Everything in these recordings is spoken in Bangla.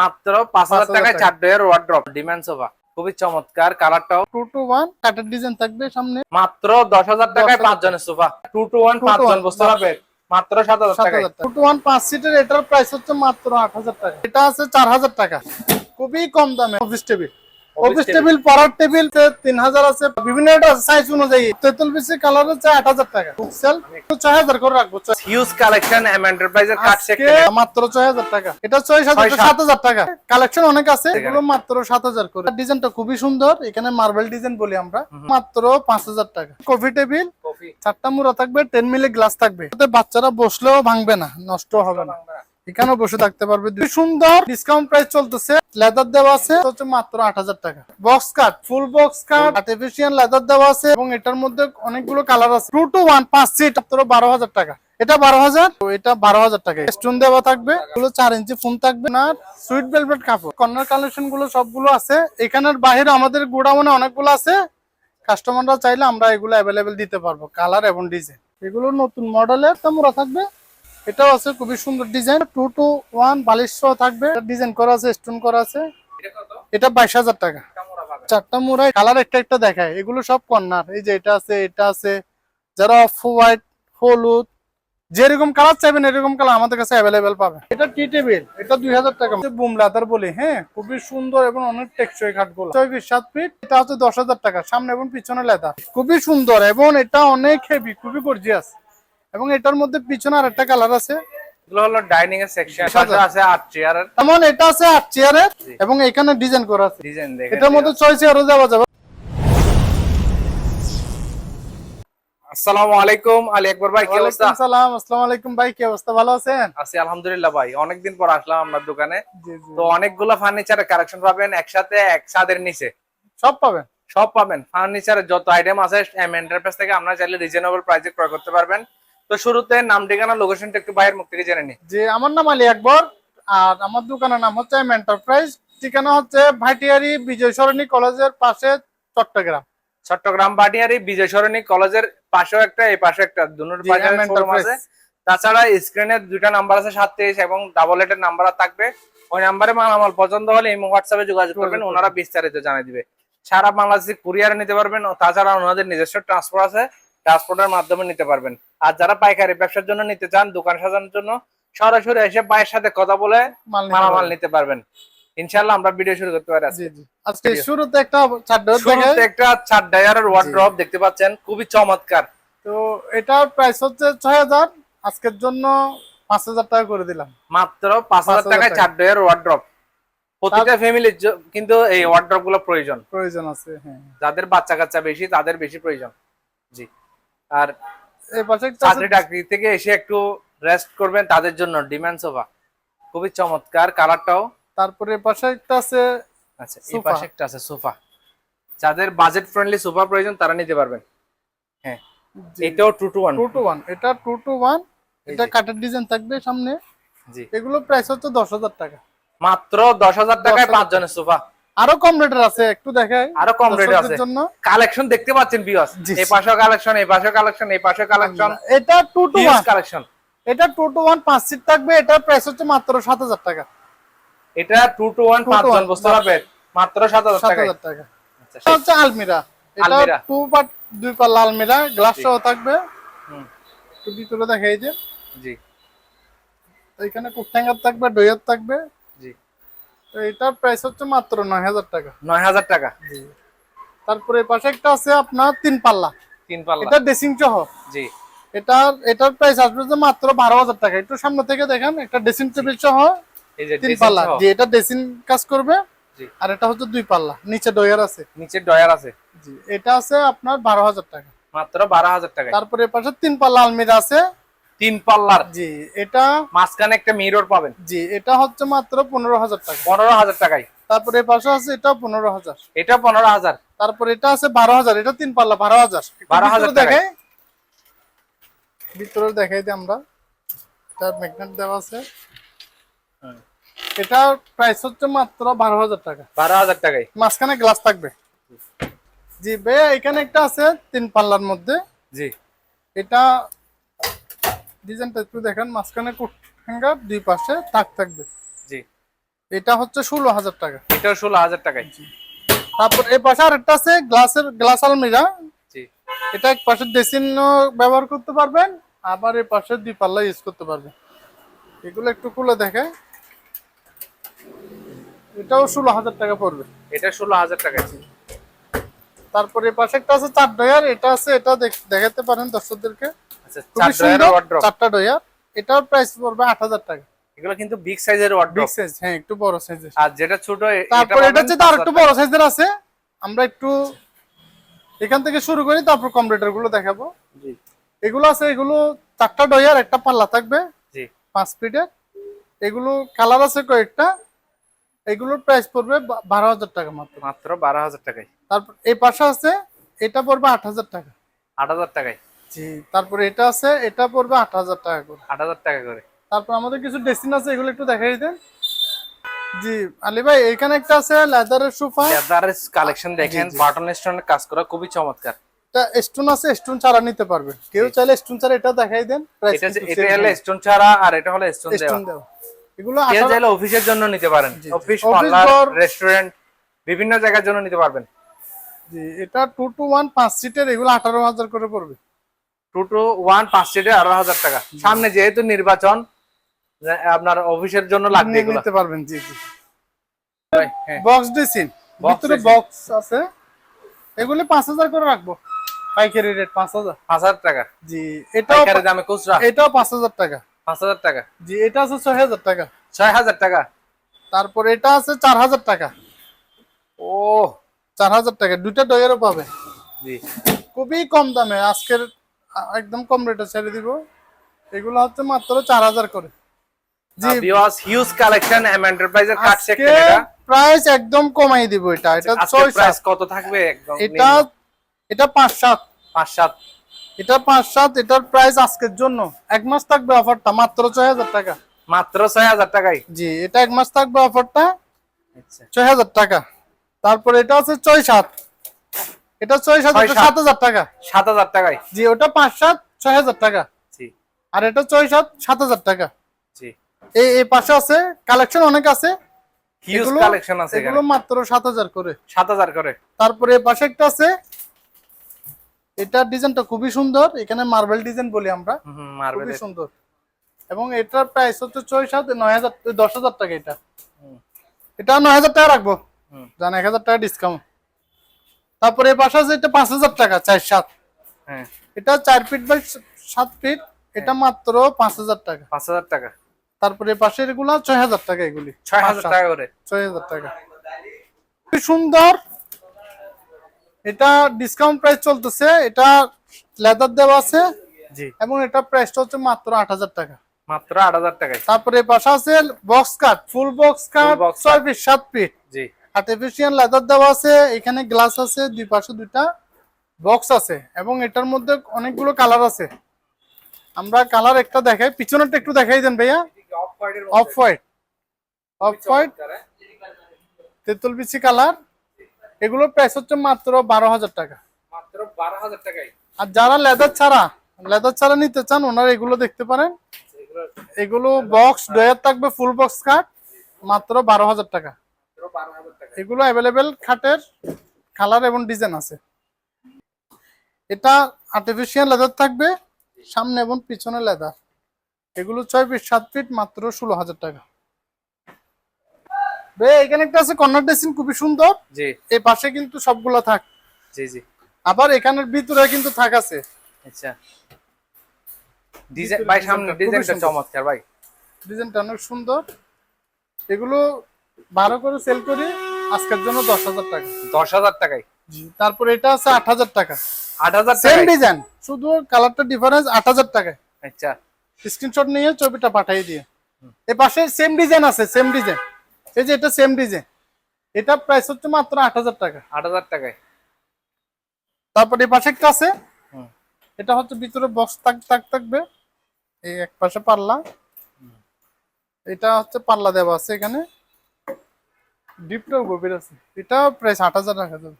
মাত্র পাঁচ হাজার টাকায় টাকা। চার ডয়ের ওয়ার্ড্রপ ডিমান্ড সোফা খুবই চমৎকার। কালারটাও টু টু ওয়ান কাঠের ডিজাইন থাকবে সামনে। মাত্র দশ হাজার টাকায় পাঁচ জনের সোফা টু টু ওয়ান পাঁচ জন বসতে। পারবে মাত্র সাত হাজার হাজার টাকা। টু টু ওয়ান পাঁচ সিটের এটার প্রাইস হচ্ছে মাত্র আট হাজার টাকা। এটা আছে চার হাজার টাকা। খুবই কম দামে অফিস টেবিল অফিস টেবিল পড়ার টেবিল তিন হাজার আছে। বিভিন্ন সাইজ অনুযায়ী তেতুল পিসি কালার হচ্ছে আট হাজার টাকা। সেল ছয় হাজার করে রাখব হিউজ কালেকশন এম এন্টারপ্রাইজের কাট আজকে মাত্র ছয় হাজার টাকা। এটা ছয় হাজার সাত। হাজার টাকা। কালেকশন অনেক আছে। এগুলো মাত্র সাত হাজার করে। ডিজাইনটা খুবই সুন্দর এখানে মার্বেল ডিজাইন বলি আমরা। মাত্র পাঁচ হাজার টাকা। কফি টেবিল চারটা মুড়া থাকবে টেন মিলি গ্লাস থাকবে। এতে বাচ্চারা বসলেও ভাঙবে না। নষ্ট হবে না। এখানেও বসে থাকতে পারবে। সুন্দর ডিসকাউন্ট প্রাইস চলতেছে। লেদার দেওয়া আছে হচ্ছে মাত্র আট হাজার টাকা। Box cut full box cut artificial leather দেওয়া আছে এবং এটার মধ্যে অনেকগুলো কালার আছে। টু টু ওয়ান পাঁচ সিট মাত্র বারো হাজার টাকা। এটা বারো হাজার এটা বারো হাজার টাকা। স্টোন দেওয়া থাকবে চার ইঞ্চি ফোন থাকবে। না সুইট ভেলভেট কাপড় কর্নার কালেকশনগুলো সবগুলো আছে। এখানের বাইরে আমাদের গোডাউনে অনেকগুলো আছে। কাস্টমাররা চাইলে আমরা এগুলো অ্যাভেলেবেল দিতে পারব কালার এবং ডিজাইন এগুলো নতুন মডেলের তামুরা থাকবে। এটাও আছে খুবই সুন্দর ডিজাইন। টু টু ওয়ান বালিশ সহ থাকবে। ডিজাইন করা আছে স্টোন করা আছে। এটা বাইশ হাজার টাকা। চারটা মুড়াই কালার একটা একটা দেখায়। এগুলো সব কর্নার এই যে এটা আছে এটা আছে। যারা অফ হোয়াইট হলুদ যেরকম কালার চাইবেন এরকম কালার আমাদের কাছে অ্যাভেলেবেল পাবে। এটা টি টেবিল এটা দুই হাজার টাকা। বুম লাদার বলি হ্যাঁ? খুবই সুন্দর এবং অনেক টেকসই খাটগুলো ছয় ফিট সাত ফিট এটা হচ্ছে দশ হাজার টাকা। সামনে এবং পিছনে লেদার খুবই সুন্দর এবং এটা অনেক হেভি খুবই গর্জিয়াস এবং এটার মধ্যে পিছনে আর একটা কালার আছে। হলো ডাইনিং এর সেকশন আছে আট চেয়ারের যেমন এটা আছে আট চেয়ারের এবং এখানে ডিজাইন করা আছে। ডিজাইন দেখে এটার মধ্যে ছয় চেয়ারও যাওয়া যাবে। আসসালামু আলাইকুম আলী আকবর ভাই কি অবস্থা? ওয়ালাইকুম আসসালামু আলাইকুম ভাই কি অবস্থা ভালো আছেন? আছি আলহামদুলিল্লাহ ভাই অনেকদিন পর আসলাম আপনার দোকানে। তো অনেকগুলো ফার্নিচারের কালেকশন পাবেন একসাথে এক ছাদের নিচে। সব পাবেন? সব পাবেন। ফার্নিচারের যত আইটেম আছে এম এন্টারপ্রাইজ থেকে আপনারা চাইলে রিজনেবল প্রাইসে ক্রয় করতে পারবেন। তো শুরুতে নাম ঠিকানা লোকেশনটা একটু বাইরের মুখ থেকে জেনে নি। যে আমার নাম আলী আকবর আর আমার দোকানের নাম হচ্ছে এন্টারপ্রাইজ ঠিকানা হচ্ছে ভাটিয়ারি বিজয় সরণী কলেজের পাশে চট্টগ্রাম। চট্টগ্রাম ভাটিয়ারি বিজয় সরণী কলেজের পাশেও একটা এই পাশে একটা দুনোর পাশে আছে। তাছাড়া স্ক্রিনে দুইটা নাম্বার আছে সাতত্রিশ এবং ডাবল এটের নাম্বার থাকবে। ওই নাম্বারে মালামাল পছন্দ হলে এই হোয়াটসঅ্যাপে যোগাযোগ করবেন ওনারা বিস্তারিত জানিয়ে দিবে। সারা বাংলাদেশে কুরিয়ার নিতে পারবেন ও তাছাড়া ওনাদের নিজস্ব ট্রান্সপোর্ট আছে। ট্রান্সপোর্টের মাধ্যমে নিতে পারবেন। আর যারা পাইকারি ব্যবসার জন্য নিতে চান দোকান সাজানোর জন্য সরাসরি এসে ভাইয়ের সাথে কথা বলে মালামাল। নিতে পারবেন। ইনশাল্লাহ আমরা ভিডিও শুরু করতে পারি আজকে। শুরুতে একটা শুরুতে একটা চার ডায়ারের ওয়ার্ড্রপ দেখতে পাচ্ছেন খুবই চমৎকার। তো এটার প্রাইস হচ্ছে ছয় হাজার। আজকের জন্য পাঁচ হাজার টাকা করে দিলাম। মাত্র পাঁচ হাজার 5,000 টাকায় টাকা। চার ডয়ের ওয়ার্ড্রপ প্রতিটা ফ্যামিলির কিন্তু এই ওয়ার্ড্রপগুলো প্রয়োজন। প্রয়োজন আছে হ্যাঁ। যাদের বাচ্চা কাচ্চা বেশি তাদের বেশি প্রয়োজন। জি। আর চাকরি টাকরি থেকে এসে একটু রেস্ট করবেন তাদের জন্য ডিমান্ড সোফা। খুবই চমৎকার কালারটাও। তারপরে পাশে একটা আছে আচ্ছা এই পাশে একটা আছে সোফা। যাদের বাজেট ফ্রেন্ডলি সোফা প্রয়োজন তারা নিতে পারবেন। হ্যাঁ এটাও two two one two two one এটা টু টু ওয়ান এটা জি। কাঠের ডিজাইন থাকবে সামনে। জি। এগুলো প্রাইস হচ্ছে দশ হাজার টাকা। মাত্র দশ হাজার টাকায় 10,000 পাঁচ জনের সোফা। আরও কম রেটের আছে একটু দেখাই। আরও কম রেটে দর্শকদের আছে। জন্য। কালেকশন দেখতে পাচ্ছেন বিয়স এই পাশেও কালেকশন এই পাশেও কালেকশন এই পাশেও কালেকশন। এটা টু টু ওয়ান কালেকশন। এটা টু টু ওয়ান পাঁচ সিট থাকবে। এটার প্রাইস হচ্ছে মাত্র সাত হাজার টাকা। এটা টু টু ওয়ান 2 to পাঁচ জন 1 বসতে পারবে? মাত্র সাত হাজার সাত হাজার টাকা। আচ্ছা, হচ্ছে আলমিরা। এটা আলমিরা। টু পার্ট দুই পাল্লা আলমিরা। গ্লাস সহ থাকবে। হুম, একটু ভিতরে দেখাই যে। জি। এখানে কুকট্যাঙ্গার থাকবে ডয়ার থাকবে। তো এটার প্রাইস হচ্ছে মাত্র নয় হাজার টাকা। নয় হাজার টাকা। তারপরে পাশে একটা আছে আপনার তিন পাল্লা। তিন পাল্লা। এটা ড্রেসিং সহ জি। এটার এটার প্রাইস আসবে যে মাত্র বারো হাজার টাকা। একটু সামনে থেকে দেখেন একটা ড্রেসিং টেবিল সহ তিন পাল্লা। যে এটা ড্রেসিং কাজ করবে। আর এটা হচ্ছে দুই পাল্লা। নিচে ডয়ার আছে। নিচে ডয়ার আছে। জি এটা আছে আপনার বারো হাজার টাকা। মাত্র বারো হাজার টাকায়। তারপরে পাশে তিন পাল্লা আলমিরা আছে। তিন পাল্লার। জি এটা মাঝখানে একটা মিরর পাবেন। জি এটা হচ্ছে মাত্র পনেরো হাজার টাকা। পনেরো হাজার টাকায়। তারপরে পাশে আছে এটা পনেরো হাজার। এটা পনেরো হাজার। তারপরে এটা আছে বারো হাজার এটা তিন পাল্লা বারো হাজার। 12,000 ভিতরে দেখাই। ভিতরে দেখাই দিই আমরা। এটা ম্যাগনেট দেওয়া আছে। এটা প্রাইস হচ্ছে মাত্র বারো হাজার টাকা। বারো হাজার টাকায়। মাঝখানে গ্লাস থাকবে। জি ভাইয়া এখানে একটা আছে তিন পাল্লার মধ্যে। জি। এটা ডিজাইনটা একটু দেখেন মাঝখানে হ্যাঙ্গার দুই পাশে থাক থাকবে। জি। এটা হচ্ছে ষোলো হাজার টাকা। এটা ষোলো হাজার টাকায়। তারপর এই পাশে আরেকটা আছে গ্লাসের গ্লাস আলমিরা। জি। এটা এক পাশে ডেসিন ব্যবহার করতে পারবেন আবার এই পাশে দুই পাল্লা ইউজ করতে পারবেন। এগুলো একটু খুলে দেখে। এটাও ষোলো হাজার টাকা পড়বে। এটা ষোলো হাজার টাকায়। তারপরে পাশে একটা আছে চার ডয়ার এটা আছে এটা দেখ- দেখাতে পারেন দর্শকদেরকে। আচ্ছা চারটা ডয়ার এটার প্রাইস পড়বে আট হাজার টাকা। এগুলো কিন্তু বিগ সাইজের বিগ সাইজ হ্যাঁ একটু বড় সাইজের আর যেটা ছোট এ- এটা হচ্ছে তার একটু বড় সাইজের আছে। আমরা একটু এখান থেকে শুরু করি তারপর কম্পিউটারগুলো দেখাবো। জি। এগুলো আছে এগুলো চারটা ডয়ার একটা পাল্লা থাকবে। জি। পাঁচ ফিটের এগুলো কালার আছে কয়েকটা। এগুলোর প্রাইস পড়বে বারো হাজার টাকা মাত্র। মাত্র বারো হাজার টাকায়। তারপর এই পাশে আছে এটা পড়বে আট হাজার টাকা। আট হাজার টাকায়। জি তারপরে এটা আছে এটা পড়বে আট হাজার টাকা করে। আট হাজার টাকা করে। তারপর আমাদের কিছু ডেসিন আছে এগুলো একটু দেখাই দেন। জি আলী ভাই এখানে একটা আছে লেদারের সোফা। লেদারের কালেকশন দেখেন। বাটন স্টোনের কাজ করা খুবই চমৎকার। এটা স্টোন আছে স্টোন ছাড়া নিতে পারবে। কেউ চাইলে স্টোন ছাড়া এটা দেখাই দেন এটা এটা হলো স্টোন ছাড়া আর এটা হলো স্টোন দেওয়া। এগুলো কেউ চাইলে অফিসের জন্য নিতে পারেন। অফিস পার্লার রেস্টুরেন্ট বিভিন্ন জায়গার জন্য নিতে পারবেন। জি এটা টু টু ওয়ান পাঁচ সিটের এগুলো আঠারো হাজার করে পড়বে। টু টু ওয়ান পাঁচ সিটে আড়াই হাজার টাকা। সামনে যেহেতু নির্বাচন আপনার অফিসের জন্য লাগবে এগুলো। নিতে পারবেন জি জি। হ্যাঁ। বক্স ড্রেসিং ভিতরে বক্স আছে। এগুলি পাঁচ হাজার করে রাখব। পাইকারি রেট পাঁচ হাজার। পাঁচ হাজার টাকা। জি এটাও দামে খুচরা। এটাও পাঁচ হাজার টাকা। পাঁচ হাজার টাকা। জি এটা আছে ছয় হাজার টাকা। ছয় হাজার টাকা। তারপর এটা আছে চার হাজার টাকা। ও। চার হাজার টাকা। দুইটা ডয়ারও পাবে। জি। খুবই কম দামে। আজকের একদম কম রেটে ছেড়ে দিব। এগুলো হচ্ছে মাত্র চার হাজার করে। জি। ভিউয়ার্স হিউজ কালেকশন এম এন্টারপ্রাইজের কাট সেকশন এটা। প্রাইস একদম কমাই দিব এটা। এটা আজকে প্রাইস কত থাকবে? একদম এটা এটা এটার প্রাইস আজকের জন্য। এক মাস থাকবে অফারটা মাত্র ছয় হাজার টাকা। মাত্র জি এটা এক মাস থাকবে অফারটা আচ্ছা। টাকা। তারপর এটা আছে ছয় সাত। এটা ছয় সাত সাত। হাজার টাকা। সাত হাজার টাকায়। জি ওটা পাঁচ সাত ছয় হাজার টাকা। জি। আর এটা ছয় সাত সাত হাজার টাকা। জি। এই এই পাশে আছে কালেকশন অনেক আছে। হিউজ কালেকশন আছে এগুলো মাত্র সাত হাজার করে। সাত হাজার করে। তারপরে পাশে একটা আছে। এটা ডিজাইনটা খুবই সুন্দর। এখানে মার্বেল ডিজাইন বলি আমরা। খুবই সুন্দর। এবং এটার প্রাইস হচ্ছে ছয় সাত নয় হাজার দশ হাজার টাকা এটা। এটা নয় হাজার টাকা রাখব। জান এক হাজার টাকা ডিসকাউন্ট তারপরে এই পাশে আছে এটা পাঁচ হাজার টাকা চার সাত। হ্যাঁ। এটা চার ফিট বাই সাত ফিট এটা মাত্র পাঁচ হাজার টাকা। পাঁচ হাজার টাকা। তারপরে পাশের এগুলা ছয় হাজার টাকা এগুলি। ছয় হাজার। টাকা করে। ছয় হাজার টাকা। খুবই সুন্দর। এটা ডিসকাউন্ট প্রাইস চলতেছে। এটা লেদার দেওয়া আছে। জি। এবং এটা প্রাইসটা হচ্ছে মাত্র আট হাজার টাকা। মাত্র আট হাজার টাকায়। তারপরে পাশে আছে বক্স কাট ফুল বক্স কাট ছয় ফিট সাত ফিট জি। আর্টিফিশিয়াল লেদার দেওয়া আছে এখানে গ্লাস আছে দুই পাশে দুইটা বক্স আছে এবং এটার মধ্যে অনেকগুলো কালার আছে। আমরা কালার একটা দেখাই পিছনেরটা একটু দেখাই দেন ভাইয়া। অফ হোয়াইট অফ হোয়াইট তেঁতুল বিচি কালার এগুলো প্রাইস হচ্ছে মাত্র বারো হাজার টাকা। মাত্র বারো হাজার আর যারা লেদার ছাড়া লেদার ছাড়া নিতে চান ওনারা এগুলো দেখতে পারেন। এগুলো বক্স ডয়ার থাকবে ফুল বক্স কাট মাত্র বারো হাজার টাকা। এগুলো অ্যাভেলেবেল খাটের কালার এবং ডিজাইন আছে। এটা আর্টিফিশিয়াল লেদার থাকবে সামনে এবং পিছনে লেদার এগুলো ছয় ফিট সাত ফিট মাত্র ষোলো হাজার টাকা। বে এখানে একটা আছে কর্নার ড্রেসিং খুবই সুন্দর। জি। এই পাশে কিন্তু সবগুলো থাক। জি জি। আবার এখানের ভিতরে কিন্তু থাক আছে। আচ্ছা। ডিজাইন ভাই সামনে ডিজাইনটা। চমৎকার ভাই। ডিজাইনটা অনেক সুন্দর। এগুলো বারো করে সেল করি আজকের জন্য দশ হাজার টাকা। দশ হাজার টাকায়? জি তারপর এটা আছে আট হাজার টাকা। আট হাজার সেম ডিজাইন শুধু কালারটা ডিফারেন্স আট হাজার টাকায়। আচ্ছা। স্ক্রিনশট নিয়ে ছবিটা পাঠিয়ে দিয়ে। এ পাশে সেম ডিজাইন আছে সেম ডিজাইন এই যে এটা সেম ডিজাইন এটা প্রাইস হচ্ছে মাত্র আট হাজার টাকা। আট হাজার টাকায়? তারপর এই পাশে একটা আছে। এটা হচ্ছে ভিতরে বক্স থাক থাক থাকবে। এই এক পাশে পাল্লা। এটা হচ্ছে পাল্লা দেওয়া আছে এখানে। ডিপটাও গভীর আছে। এটা প্রাইস আট হাজার টাকা যাবে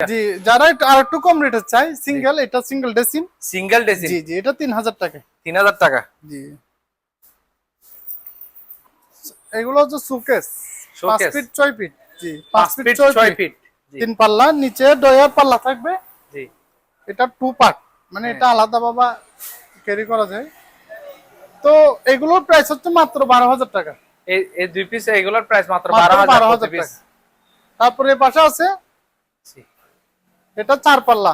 জি যারা আর একটু কম রেটের চাই সিঙ্গেল এটা সিঙ্গেল ড্রেসিং সিঙ্গেল ডেসিন জি জি এটা তিন হাজার টাকা। তিন হাজার টাকা? জি। এগুলো হচ্ছে সুকেস। পাঁচ ফিট ছয় ফিট। জি পাঁচ ফিট ছয় ফিট। তিন পাল্লা নিচে ডয়ার পাল্লা থাকবে। জি। এটা টু পার্ট মানে হ্যাঁ। এটা আলাদা বাবা ক্যারি করা যায়। তো এগুলোর প্রাইস হচ্ছে মাত্র বারো হাজার টাকা। এই দুই পিস এগুলোর প্রাইস মাত্র মাত্র 12,000 পিস তারপরে পাশে আছে? এটা চার পাল্লা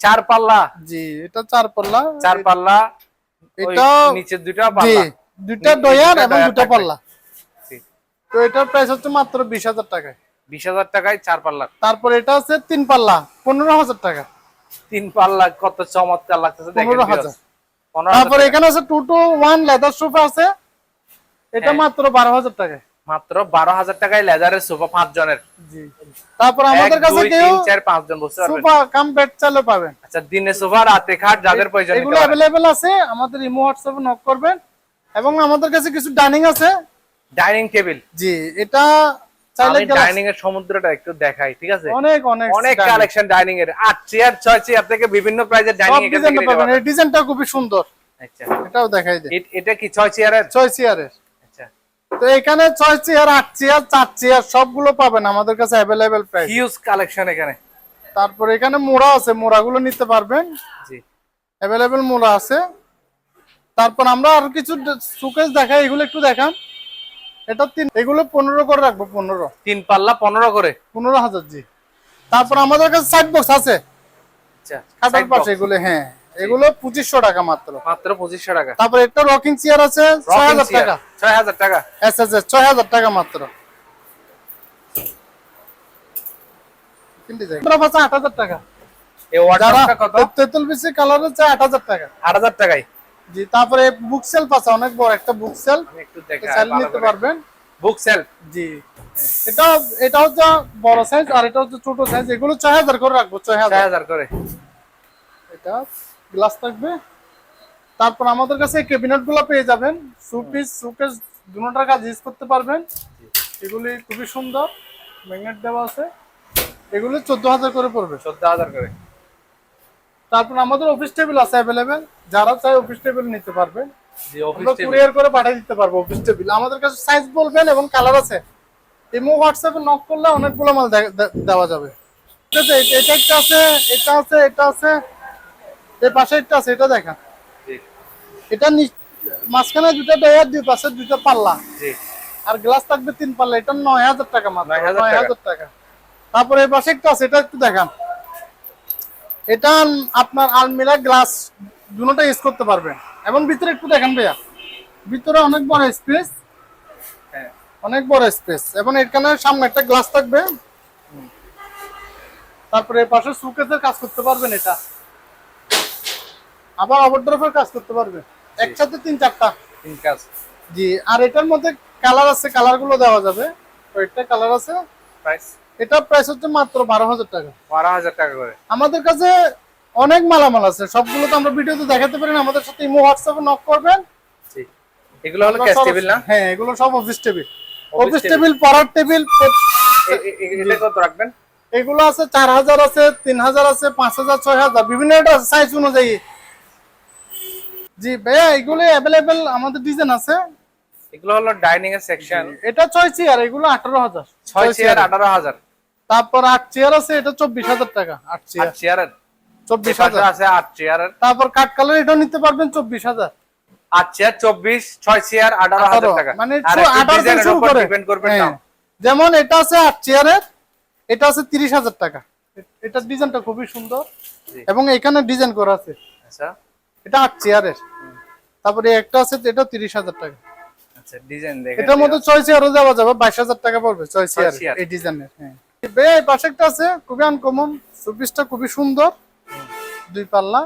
চার পাল্লা জি এটা চার পাল্লা চার পাল্লা এটা নিচে দুইটা জি পাল্লা দুইটা নি- ডয়ার এবং দুটা। পাল্লা। তো এটার প্রাইস হচ্ছে মাত্র বিশ হাজার টাকায়। বিশ হাজার টাকায় চার পাল্লা তারপর এটা আছে তিন পাল্লা পনেরো হাজার টাকা। তিন পাল্লা কত চমৎকার লাগতেছে দেখেন পনেরো viewers। হাজার। পনেরো হাজার তারপর এখানে আছে two two one leather sofa আছে। এটা হ্যাঁ। মাত্র বারো হাজার টাকায় মাত্র বারো হাজার টাকায় লেদারের সোফা পাঁচ জনের তারপর আমাদের কাছে কেউ চার পাঁচ জন বুঝতে সোফা কাম বেড চালও পাবেন। আচ্ছা দিনে সোফা রাতে খাট যাদের প্রয়োজন এগুলো। অ্যাভেলেবেল আছে আমাদের ইমো হোয়াটসঅ্যাপে নক করবেন। এবং আমাদের কাছে কিছু ডাইনিং আছে। Dining table. জি এটা চাইলে ডাইনিং এর সমুদ্রটা একটু দেখাই ঠিক আছে? অনেক অনেক অনেক কালেকশন ডাইনিং এর। আট চেয়ার ছয় চেয়ার থেকে বিভিন্ন প্রাইজের ডাইনিং পাবেন। এই ডিজাইনটা খুবই সুন্দর। আচ্ছা। এটাও দেখাই দেয় এটা কি ছয় চেয়ারের ছয় চেয়ারের তো এখানে ছয় চেয়ার আট চেয়ার চার চেয়ার সবগুলো পাবেন আমাদের কাছে অ্যাভেলেবেল প্রাইস হিউজ কালেকশন এখানে। তারপর এখানে মোড়া আছে মোড়াগুলো নিতে পারবেন। জি। অ্যাভেলেবেল মোড়া আছে। তারপর আমরা আর কিছু সুকেস দেখাই এগুলো একটু দেখান। এটা তিন এগুলো পনেরো করে রাখব পনেরো। তিন পাল্লা পনেরো করে। পনেরো হাজার জি। তারপর আমাদের কাছে সাইড বক্স আছে। আচ্ছা খাটার পাশে এগুলো হ্যাঁ। এগুলো পঁচিশশো টাকা মাত্র। মাত্র পঁচিশশো টাকা। তারপর একটা রকিং চেয়ার আছে ছয় হাজার টাকা। ছয় হাজার টাকা। ছয় হাজার টাকা মাত্র। আট হাজার টাকা। তেতুল বিসি কালার হচ্ছে আট হাজার টাকা। আট হাজার টাকায়। জি তারপরে বুক সেলফ আছে অনেক বড় একটা বুক সেলফ আমি একটু দেখাই নিতে পারবেন। বুক সেলফ জি। এটা এটা হচ্ছে বড় সাইজ আর এটা হচ্ছে ছোট সাইজ এগুলো ছয় হাজার করে রাখব ছয় হাজার করে। এটা গ্লাস থাকবে। তারপর আমাদের কাছে ক্যাবিনেটগুলো পেয়ে যাবেন। সুপিস সুকেস দুটার কাজ ইউজ করতে পারবেন। এগুলি খুবই সুন্দর। ম্যাগনেট দেওয়া আছে। এগুলি চোদ্দ হাজার করে পড়বে। চোদ্দ হাজার করে। তারপর আমাদের অফিস টেবিল আছে অ্যাভেলেবেল যারা চাই অফিস টেবিল নিতে আমরা কুরিয়ার করে পাঠিয়ে দিতে পারব অফিস টেবিল আমাদের কাছে সাইজ বলবেন এবং কালার আছে। ইমো হোয়াটসঅ্যাপে নক করলে অনেকগুলো মাল দেওয়া যাবে। ঠিক আছে? এটা একটা আছে এটা আছে এটা আছে। এর পাশে একটা আছে এটা দেখা এটা মাঝখানে দুটা ডয়ার দুই পাশে দুইটা পাল্লা। আর গ্লাস থাকবে তিন পাল্লা এটা নয় হাজার টাকা মাত্র নয় হাজার টাকা। তারপরে এই পাশে একটা আছে এটা একটু দেখান। এটা আপনার আলমিরা গ্লাস দুটোটা ইউজ করতে পারবেন। এবং ভিতরে একটু দেখেন ভাইয়া। ভিতরে অনেক বড় স্পেস হ্যাঁ। অনেক বড় স্পেস এবং এখানে সামনে একটা গ্লাস থাকবে। তারপরে পাশে সুকেসের কাজ করতে পারবেন এটা। আবার ওভারড্রপের কাজ করতে পারবে। একসাথে তিন চারটা। তিন কাজ। জি আর এটার মধ্যে কালার আছে কালারগুলো দেওয়া যাবে। কয়েকটা কালার আছে। প্রাইস এটার প্রাইস হচ্ছে মাত্র বারো হাজার টাকা। বারো হাজার টাকা করে। আমাদের কাছে অনেক মালামাল আছে। সবগুলো তো আমরা ভিডিওতে দেখাতে পারি না। আমাদের সাথে ইমো হোয়াটসঅ্যাপে নক করবেন। জি। এগুলো হলো ক্যাশ টেবিল না? হ্যাঁ এগুলো সব অফিস টেবিল অফিস টেবিল পড়ার টেবিল এটা কত রাখবেন? এগুলো আছে চার হাজার আছে তিন হাজার আছে পাঁচ হাজার ছয় হাজার। বিভিন্ন সাইজ অনুযায়ী। জি ভাইয়া এগুলো অ্যাভেলেবেল আমাদের ডিজাইন আছে। এগুলো হলো ডাইনিং এর সেকশন এটা ছয় চেয়ার এগুলো আঠারো হাজার। ছয় চেয়ার আঠারো হাজার। তারপর আট চেয়ার আছে এটা চব্বিশ হাজার টাকা আট চেয়ার চেয়ারের চব্বিশ হাজার। আছে আট চেয়ারের তারপর কাঠ কালার এটাও নিতে পারবেন চব্বিশ হাজার। আট চেয়ার চব্বিশ ছয় চেয়ার আঠারো হাজার টাকা। মানে শুরু উপর করে। ডিপেন্ড করবে হ্যাঁ। যেমন এটা আছে আট চেয়ারের এটা আছে তিরিশ হাজার টাকা। এ- এটার ডিজাইনটা খুবই সুন্দর। এবং এখানে ডিজাইন করা আছে। আচ্ছা। এটা আট চেয়ারের। তারপরে একটা আছে এটা তিরিশ হাজার টাকা। আচ্ছা এটার মধ্যে ছয় চেয়ারও দেওয়া যাবে বাইশ হাজার টাকা পড়বে ছয় চেয়ার। এই ডিজাইনের হ্যাঁ। এই পাশে একটা আছে খুবই আনকমন সুপিসটা খুবই সুন্দর দুই পাল্লা।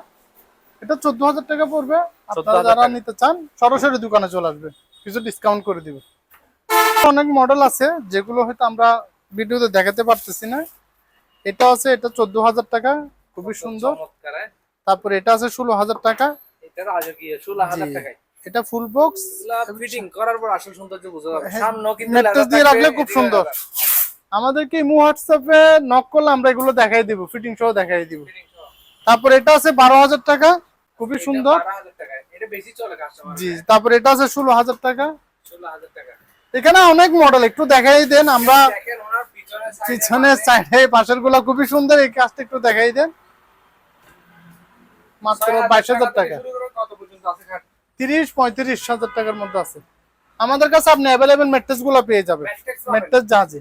এটা চোদ্দ হাজার টাকা পড়বে আপনারা যারা নিতে চান সরাসরি দোকানে চলে আসবে কিছু ডিসকাউন্ট করে দিব। অনেক মডেল আছে যেগুলো হয়তো আমরা ভিডিওতে দেখাতে পারতেছি না। এটা আছে এটা চোদ্দ হাজার টাকা খুবই সুন্দর? তারপরে এটা আছে ষোলো হাজার টাকা। এটা ফুল বক্স ফিটিং করার পর আসল সৌন্দর্য বোঝা যাবে। হ্যাঁ, কিন্তু দিয়ে রাখলে খুব সুন্দর। আমাদেরকে ইমো হোয়াটসঅ্যাপে নক করলে আমরা এগুলো দেখাই দিব ফিটিং সহ দেখাই দিব। তারপর এটা আছে বারো হাজার টাকা খুবই সুন্দর। 12,000 টাকায়। এটা বেশি চলে কাস্টমার জি তারপর এটা আছে ষোলো হাজার টাকা। এখানে অনেক মডেল একটু দেখাই দেন আমরা পিছনে পিছনে সাইডে পাশেরগুলা খুবই সুন্দর এই কাজটা একটু দেখাই দেন। মাত্র বাইশ হাজার টাকা। তিরিশ পঁয়ত্রিশ হাজার টাকার মধ্যে আছে। আমাদের কাছে আপনি অ্যাভেলেবেল ম্যাট্রেসগুলো পেয়ে যাবেন। ম্যাট্রেস জাহাজে।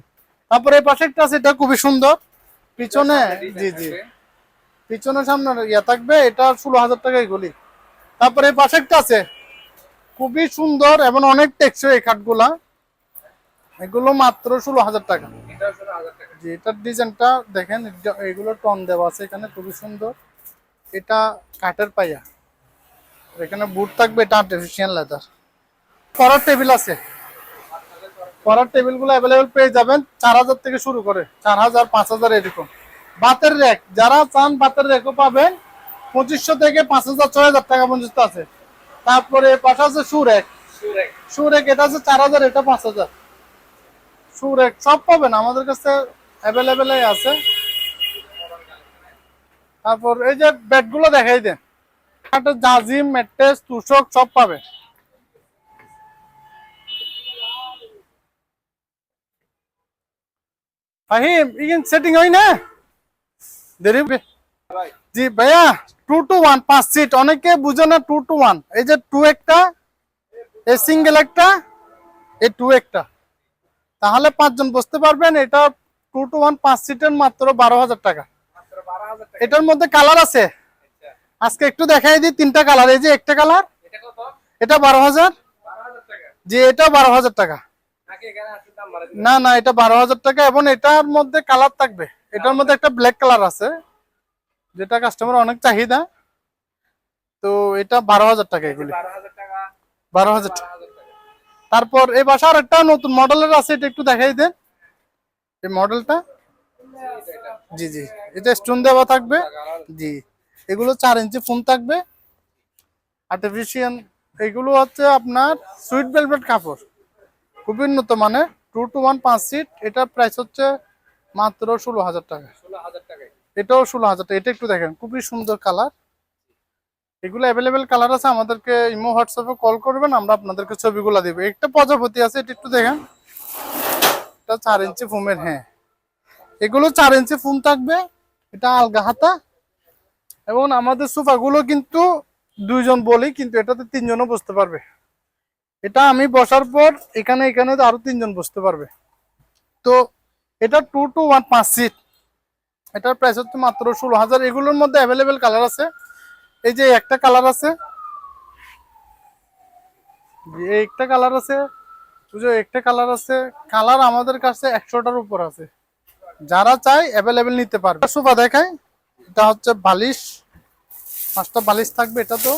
তারপরে এই পাশে একটা আছে এটা খুবই সুন্দর। পিছনে জি জি। পিছনে সামনে ইয়া থাকবে এটা ষোলো হাজার টাকা এগুলি তারপরে এই পাশে একটা আছে খুবই সুন্দর এবং অনেক টেকসই এই কাঠগুলা এগুলো মাত্র ষোলো হাজার টাকা। যে এটার ডিজাইনটা দেখেন এগুলো টন দেওয়া আছে এখানে খুবই সুন্দর। এটা কাঠের পাইয়া। এখানে বুট থাকবে এটা আর্টিফিশিয়াল লেদার পড়ার টেবিল আছে। পড়ার টেবিলগুলো অ্যাভেলেবেল পেয়ে যাবেন চার হাজার থেকে শুরু করে চার হাজার পাঁচ হাজার এরকম। বাতের র্যাক যারা চান বাতের র্যাকও পাবেন পঁচিশশো থেকে পাঁচ হাজার ছয় হাজার টাকা পর্যন্ত আছে। তারপরে পাশে আছে সুরেক সুরেক এটা আছে চার হাজার এটা পাঁচ হাজার। সুরেক সব পাবেন। আমাদের কাছে অ্যাভেলেবেল আছে। তারপর এই যে বেডগুলো দেখাই দেন। জাজিম মেট্রেস তুষক, সব পাবে। সেটিং হয় না? জি, ভাইয়া টু টু ওয়ান পাঁচ সিট অনেকে বুঝে না টু টু ওয়ান এই যে টু একটা, এই সিঙ্গেল একটা, এই টু একটা। তাহলে পাঁচজন বসতে পারবেন। এটা টু টু ওয়ান পাঁচ সিটের মাত্র বারো হাজার টাকা মাত্র বারো হাজার টাকা এটার মধ্যে কালার আছে। আচ্ছা। আজকে একটু দেখাই দিই তিনটা কালার। এই যে একটা কালার এটা বারো হাজার। যে এটা বারো হাজার টাকা। না না এটা বারো হাজার টাকা এবং এটার মধ্যে কালার থাকবে। এটার মধ্যে একটা ব্ল্যাক কালার আছে যেটা কাস্টমার অনেক চাহিদা। তো এটা বারো হাজার টাকা এগুলি। বারো হাজার টাকা। তারপর এই বাসার একটা নতুন মডেলের আছে এটা একটু দেখাই দেন। এই মডেলটা জি জি। এটা স্টোন দেওয়া থাকবে। জি। এগুলো চার ইঞ্চি ফোন থাকবে। আর্টিফিশিয়াল এগুলো হচ্ছে আপনার সুইট ভেলভেট কাপড়। খুবই উন্নত মানে টু টু ওয়ান পাঁচ সিট এটার প্রাইস হচ্ছে মাত্র ষোলো হাজার টাকা। এটাও ষোলো হাজার টাকা। এটা একটু দেখেন খুবই সুন্দর কালার এগুলো অ্যাভেলেবেল কালার আছে আমাদেরকে ইমো হোয়াটসঅ্যাপে কল করবেন আমরা আপনাদেরকে ছবিগুলো দেবো। একটা প্রজাপতি আছে এটা একটু দেখেন। এটা চার ইঞ্চি ফোমের হ্যাঁ। এগুলো চার ইঞ্চি ফোম থাকবে। এটা আলগা হাতা। এবং আমাদের সোফাগুলো কিন্তু দুইজন বলি, কিন্তু এটাতে তিনজনও বসতে পারবে। এটা আমি বসার পর এখানে এখানে আরও তিনজন বসতে পারবে। তো এটা টু টু ওয়ান পাঁচ সিট এটার প্রাইস হচ্ছে মাত্র ষোলো হাজার। এগুলোর মধ্যে অ্যাভেলেবেল কালার আছে। এই যে একটা কালার আছে। একটা কালার আছে। একটা কালার আছে। কালার আমাদের কাছে একশোটার উপর আছে। যারা চায় অ্যাভেলেবেল নিতে পারবে। সোফা দেখায় এটা হচ্ছে বালিশ, পাঁচটা বালিশ থাকবে এটা তো।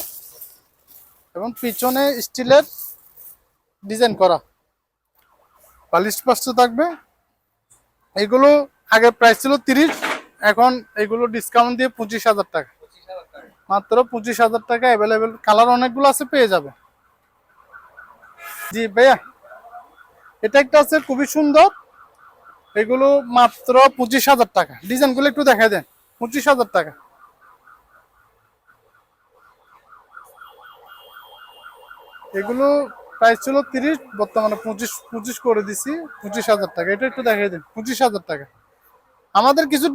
এবং পিছনে স্টিলের ডিজাইন করা। বালিশ পাঁচটা থাকবে। এগুলো আগের প্রাইস ছিল তিরিশ, এখন এগুলো ডিসকাউন্ট দিয়ে পঁচিশ হাজার টাকা। মাত্র পঁচিশ হাজার টাকা অ্যাভেলেবেল কালার অনেকগুলো আছে, পেয়ে যাবে। জি, ভাইয়া। এটা একটা আছে, খুবই সুন্দর। এগুলো মাত্র পঁচিশ হাজার টাকা। ডিজাইনগুলো একটু দেখাই দেন। পঁচিশ হাজার টাকা। এগুলো প্রাইস ছিল তিরিশ বর্তমানে পঁচিশ পঁচিশ করে দিছি পঁচিশ হাজার টাকা। এটা একটু দেখাই দেন পঁচিশ হাজার টাকা। আমাদের কিছু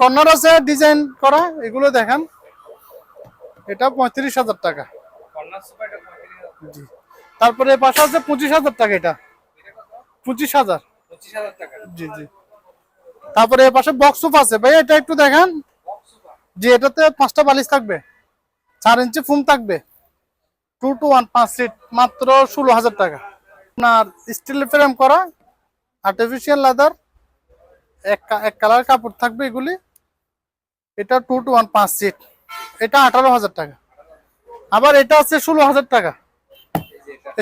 কর্নার আছে ডিজাইন করা এগুলো দেখান। এটা পঁয়ত্রিশ হাজার টাকা। জি। তারপরে পাশে আছে পঁচিশ হাজার টাকা এটা। পঁচিশ হাজার। জি জি। তারপরে এ পাশে বক্স সোফা আছে। ভাই এটা একটু দেখান। যে এটাতে পাঁচটা বালিশ থাকবে। চার ইঞ্চি ফুম থাকবে। টু টু ওয়ান পাঁচ সিট মাত্র ষোলো হাজার টাকা। আপনার স্টিল ফ্রেম করা আর্টিফিশিয়াল লেদার এক এক কালার কাপড় থাকবে এগুলি। এটা টু টু ওয়ান পাঁচ সিট এটা আঠারো হাজার টাকা। আবার এটা আছে ষোলো হাজার টাকা।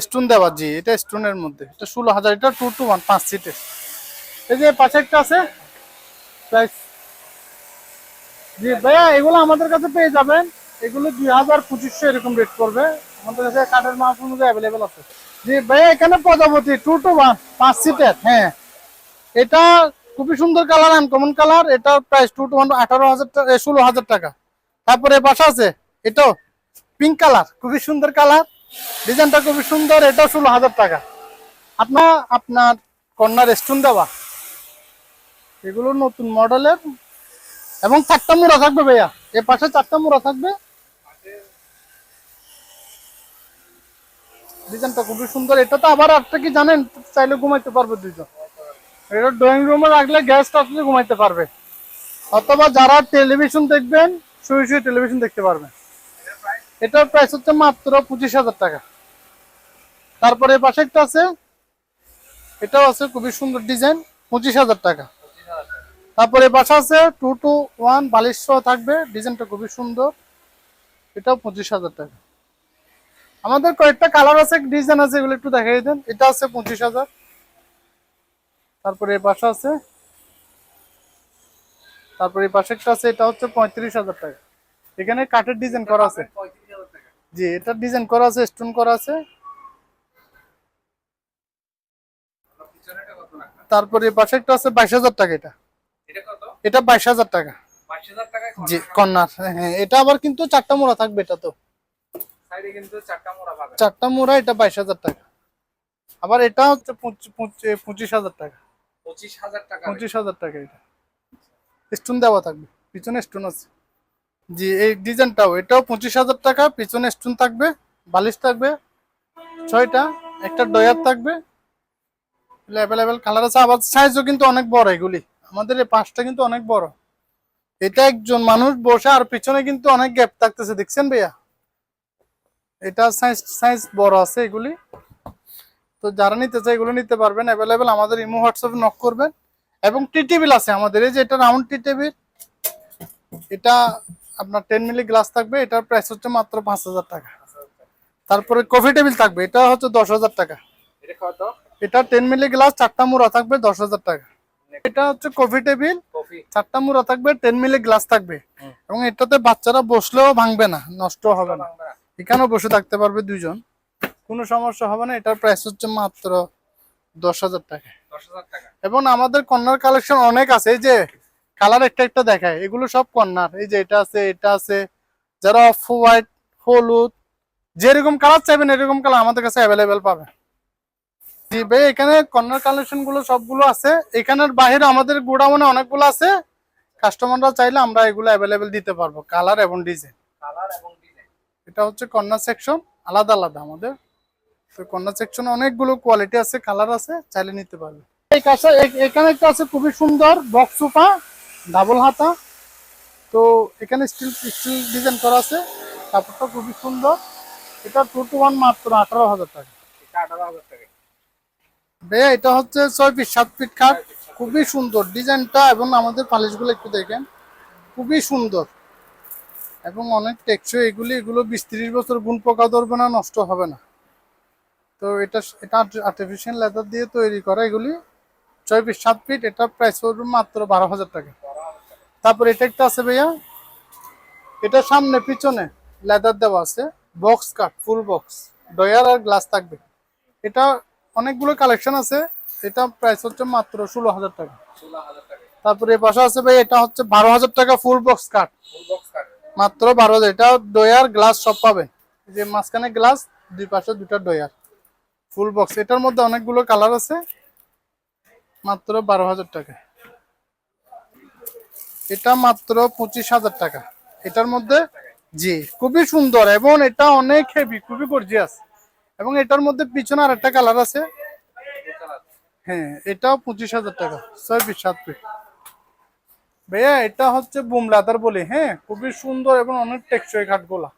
স্টোন দেওয়া জি এটা স্টোনের মধ্যে। এটা ষোলো হাজার, এটা টু টু ওয়ান পাঁচ সিটের এই যে পাশে একটা আছে প্রাইস জি, ভাইয়া, এগুলো আমাদের কাছে পেয়ে যাবেন। এগুলো দুই হাজার পঁচিশশো এরকম রেট করবে আমাদের কাছে কাঠের মাপ অনুযায়ী অ্যাভেলেবেল আছে। জি, ভাইয়া, এখানে প্রজাপতি টু টু ওয়ান পাঁচ সিটের হ্যাঁ। এটা খুবই সুন্দর কালার আনকমন কালার। এটার প্রাইস টু টু ওয়ান আঠারো হাজার ষোলো হাজার টাকা। তারপরে পাশে আছে, এটাও পিঙ্ক কালার, খুবই সুন্দর কালার। ডিজাইনটা খুবই সুন্দর এটাও ষোলো হাজার টাকা। আপনার আপনার কর্নার স্টোন দেওয়া। এগুলো নতুন মডেলের। এবং চারটা মোড়া থাকবে ভাইয়া। এ পাশে চারটা মোড়া থাকবে। ডিজাইনটা খুবই সুন্দর। এটা তো আবার একটা কি জানেন, চাইলে ঘুমাইতে পারবে দুইজন। এটা ড্রয়িং রুমে রাখলে গ্যাস আসলে ঘুমাইতে পারবে। অথবা যারা টেলিভিশন দেখবেন, শুয়ে শুয়ে টেলিভিশন দেখতে পারবেন এটার প্রাইস হচ্ছে মাত্র পঁচিশ হাজার টাকা। তারপরে পাশে একটা আছে, এটাও আছে খুবই সুন্দর ডিজাইন পঁচিশ হাজার টাকা। তারপরে পাশে আছে টু টু ওয়ান বালিশ থাকবে ডিজাইনটা খুবই সুন্দর, এটাও পঁচিশ হাজার টাকা। আমাদের কয়েকটা কালার আছে ডিজাইন আছে, এগুলো একটু দেখাই দেন। এটা আছে পঁচিশ হাজার। তারপরে এই পাশে আছে, তারপরে এই পাশে একটা আছে, এটা হচ্ছে পঁয়ত্রিশ হাজার টাকা। এখানে কাঠের ডিজাইন করা আছে। জি এটা ডিজাইন করা আছে স্টোন করা আছে। তারপরে পাশে একটা আছে বাইশ হাজার টাকা এটা। এটা কত? এটা বাইশ হাজার টাকা। জি কর্নার হ্যাঁ এটা আবার কিন্তু চারটা মোড়া থাকবে এটা তো। সাইডে কিন্তু চারটা মোড়া এটা বাইশ হাজার টাকা। আবার এটা হচ্ছে পঁচ- পঁচ- পঁচিশ হাজার টাকা। পঁচিশ হাজার টাকা। পঁচিশ হাজার টাকা এটা। স্টোন দেওয়া থাকবে পিছনে স্টোন আছে। জি, এই ডিজাইনটাও, এটাও পঁচিশ হাজার টাকা, পিছনে স্টোন থাকবে, বালিশ থাকবে, ছয়টা, একটা ডয়ার থাকবে। অ্যাভেলেবেল কালার আছে, আবার সাইজও কিন্তু অনেক বড় এগুলি। আমাদের এই পাঁচটা কিন্তু অনেক বড়। এটা একজন মানুষ বসে, আর পিছনে কিন্তু অনেক গ্যাপ থাকতেছে, দেখছেন ভাইয়া? এটা সাইজ সাইজ বড় আছে এগুলি। তো যারা নিতে চায় এগুলো নিতে পারবেন। অ্যাভেলেবেল আমাদের ইমো, হোয়াটসঅ্যাপে নক করবেন। এবং টি টেবিল আছে আমাদের, এই যে এটা রাউন্ড টি টেবিল এটা আপনার টেন মিলি গ্লাস থাকবে এটার প্রাইস হচ্ছে মাত্র পাঁচ হাজার টাকা। তারপরে কফি টেবিল থাকবে এটা হচ্ছে দশ হাজার টাকা। এটা টেন মিলি গ্লাস চারটা মুড়া থাকবে দশ হাজার টাকা। এটা হচ্ছে কফি টেবিল চারটা মুড়া থাকবে টেন মিলি গ্লাস থাকবে। এবং এটাতে বাচ্চারা বসলেও ভাঙবে না নষ্ট হবে না। এখানেও বসে থাকতে পারবে দুজন কোনো সমস্যা হবে না এটার প্রাইস হচ্ছে মাত্র দশ হাজার টাকা। এবং আমাদের কর্নার কালেকশন অনেক আছে এই যে কালার একটা একটা দেখায়। এগুলো সব কর্নার এই যে এটা আছে এটা আছে যারা অফ হোয়াইট হলুদ যেরকম কালার চাইবেন এরকম কালার আমাদের কাছে অ্যাভেলেবেল পাবে। জি ভাই এখানে কর্নার কালেকশনগুলো সবগুলো আছে। এখানের বাইরে আমাদের গোডাউনে অনেকগুলো আছে। কাস্টমাররা চাইলে আমরা এগুলো অ্যাভেলেবেল দিতে পারব কালার এবং ডিজাইন কালার এবং ডিজাইন এটা হচ্ছে কর্নার সেকশন আলাদা আলাদা আমাদের। তো কর্নার সেকশনে অনেকগুলো কোয়ালিটি আছে কালার আছে চাইলে নিতে পারবে এখানে একটা আছে খুবই সুন্দর বক্স সোফা। ডাবল হাতা। তো এখানে স্টিল স্টিল ডিজাইন করা আছে। কাপড়টা খুবই সুন্দর। এটা টু টু ওয়ান মাত্র আঠারো হাজার টাকা। এটা আঠারো হাজার টাকা। ভাইয়া এটা হচ্ছে ছয় ফিট সাত ফিট খাট। খুবই সুন্দর। ডিজাইনটা এবং আমাদের পালিশগুলো একটু দেখেন। খুবই সুন্দর। এবং অনেক টেকসই। এগুলি এগুলো বিশ ত্রিশ বছর গুণ পোকা ধরবে না নষ্ট হবে না। তো এটা এটা আর্টিফিশিয়াল লেদার দিয়ে তৈরি করা এগুলি। ছয় ফিট সাত ফিট এটা প্রাইস পড়বে মাত্র বারো হাজার টাকা। তারপর এটা একটা আছে ভাইয়া। এটা সামনে পিছনে লেদার দেওয়া আছে। Box cut, full box. Drawer আর গ্লাস থাকবে। এটা অনেকগুলো কালেকশন আছে। এটা প্রাইস হচ্ছে মাত্র ষোলো হাজার টাকা। তারপরে পাশে আছে ভাই এটা হচ্ছে বারো হাজার টাকা ফুল বক্স কাট। মাত্র বারো হাজার। এটা ডয়ার, গ্লাস সব এই যে মাঝখানে গ্লাস, দুই পাশে দুটা ডয়ার। Full box. এটার মধ্যে অনেকগুলো কালার আছে। মাত্র বারো হাজার টাকা। এটা মাত্র পঁচিশ হাজার টাকা। এটার মধ্যে জি খুবই সুন্দর এবং এটা অনেক হেভি খুবই গর্জিয়াস এবং এটার মধ্যে পিছনে আর একটা কালার আছে। হ্যাঁ এটাও পঁচিশ হাজার টাকা ছয় পিস সাত পিস ভাইয়া এটা হচ্ছে বুম লাদার বলি হ্যাঁ খুবই সুন্দর এবং অনেক টেকসই কাঠগোলা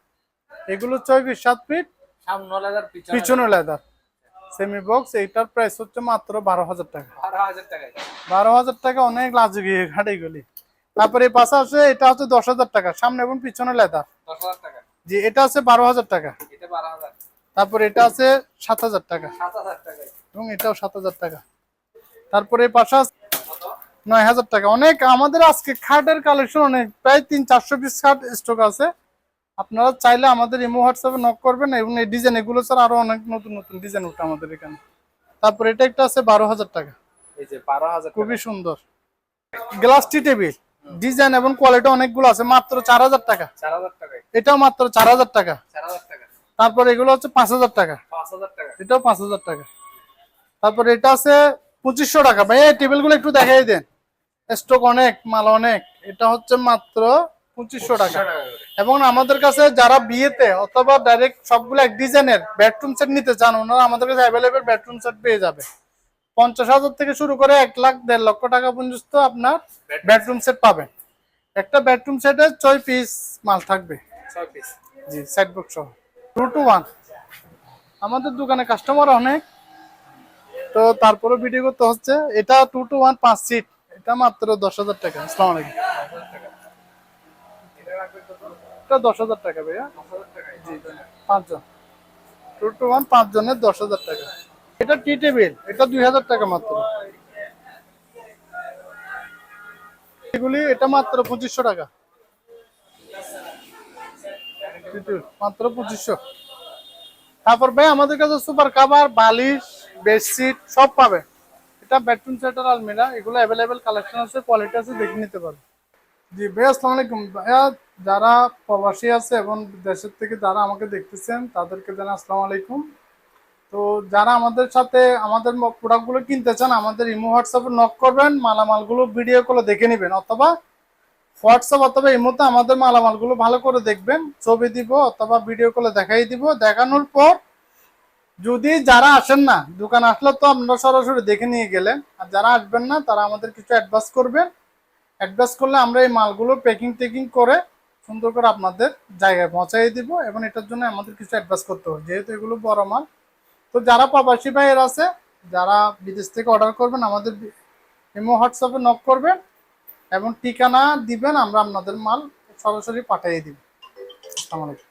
এগুলো ছয় পিস সাত ফিট পিছনে লেদার সেমি বক্স এইটার প্রাইস হচ্ছে মাত্র বারো হাজার টাকা। বারো হাজার টাকা অনেক লাজুগিয়ে ঘাট এগুলি। তারপরে পাশে আছে এটা হচ্ছে দশ হাজার টাকা সামনে এবং পিছনে লেদার। জি এটা আছে বারো হাজার টাকা। তারপরে এটা আছে সাত হাজার টাকা। এবং এটাও সাত হাজার টাকা। তারপরে পাশে নয় হাজার টাকা। অনেক আমাদের আজকে খাটের কালেকশন অনেক প্রায় তিন চারশো পিস খাট স্টক আছে। আপনারা চাইলে আমাদের ইমো হোয়াটসঅ্যাপে নক করবেন এবং এই ডিজাইন এগুলো ছাড়া আরও অনেক নতুন নতুন ডিজাইন উঠে আমাদের এখানে। তারপরে এটা একটা আছে বারো হাজার টাকা। খুবই সুন্দর। গ্লাস টি টেবিল ডিজাইন এবং কোয়ালিটি অনেকগুলো আছে মাত্র চার হাজার টাকা। এটাও মাত্র চার হাজার টাকা। তারপর এগুলো হচ্ছে পাঁচ হাজার টাকা। পাঁচ হাজার টাকা। এটাও পাঁচ হাজার টাকা। তারপর এটা আছে পঁচিশশো টাকা। ভাই এই টেবিলগুলো একটু দেখাই দেন। স্টক অনেক মাল অনেক। এটা হচ্ছে মাত্র পঁচিশশো টাকা। এবং আমাদের কাছে যারা বিয়েতে অথবা ডাইরেক্ট সবগুলো এক ডিজাইনের বেডরুম সেট নিতে চান ওনারা আমাদের কাছে অ্যাভেলেবেল বেডরুম সেট পেয়ে যাবে। পঞ্চাশ হাজার থেকে শুরু করে এক লাখ দেড় লক্ষ টাকা পর্যন্ত আপনার বেডরুম সেট পাবেন। একটা বেডরুম সেটে ছয় পিস মাল থাকবে। জি সাইড সহ। টু টু ওয়ান আমাদের দোকানে কাস্টমার অনেক। তো তারপরে ভিডিও করতে হচ্ছে এটা টু টু ওয়ান পাঁচ সিট এটা মাত্র দশ হাজার টাকা। আসসালামু আলাইকুম। এটা দশ হাজার টাকা ভাইয়া। জি পাঁচজন। টু টু ওয়ান পাঁচ জনের দশ হাজার টাকা। এটা টি টেবিল। এটা দুই হাজার টাকা মাত্র। এগুলি এটা মাত্র পঁচিশশো টাকা। মাত্র পঁচিশশো। তারপর ভাই, আমাদের কাছে সুপার কাভার, বালিশ, বেডশিট, সব পাবে। এটা বেডরুম সেটার আলমিরা, এগুলো অ্যাভেলেবেল কালেকশন আছে কোয়ালিটি আছে, দেখে নিতে পারবে জি, ভাই, আসসালামু আলাইকুম। ভাইয়া, যারা প্রবাসী আছে এবং দেশের থেকে যারা আমাকে দেখতেছেন, তাদেরকে জানা আসসালামু আলাইকুম। তো যারা আমাদের সাথে আমাদের প্রোডাক্টগুলো কিনতে চান, আমাদের ইমো হোয়াটসঅ্যাপে নক করবেন, মালামালগুলো ভিডিও কলে দেখে নেবেন, অথবা হোয়াটসঅ্যাপ অথবা ইমোতে আমাদের মালামালগুলো ভালো করে দেখবেন, ছবি দিব অথবা ভিডিও কলে দেখাই দিব। দেখানোর পর যদি যারা আসেন না, দোকান আসলে তো আপনারা সরাসরি দেখে নিয়ে গেলেন, আর যারা আসবেন না, তারা আমাদের কিছু অ্যাডভান্স করবেন। অ্যাডভান্স করলে আমরা এই মালগুলো প্যাকিং টেকিং করে সুন্দর করে আপনাদের জায়গায় পৌঁছাই দিব, এবং এটার জন্য আমাদের কিছু অ্যাডভান্স করতে হবে, যেহেতু এগুলো বড় মাল। তো যারা প্রবাসী ভাইয়ের আছে, যারা বিদেশ থেকে অর্ডার করবেন, আমাদের ইমো হোয়াটসঅ্যাপে নক করবেন এবং ঠিকানা দিবেন, আমরা আপনাদের মাল সরাসরি পাঠিয়ে দিব। আসসালামু আলাইকুম।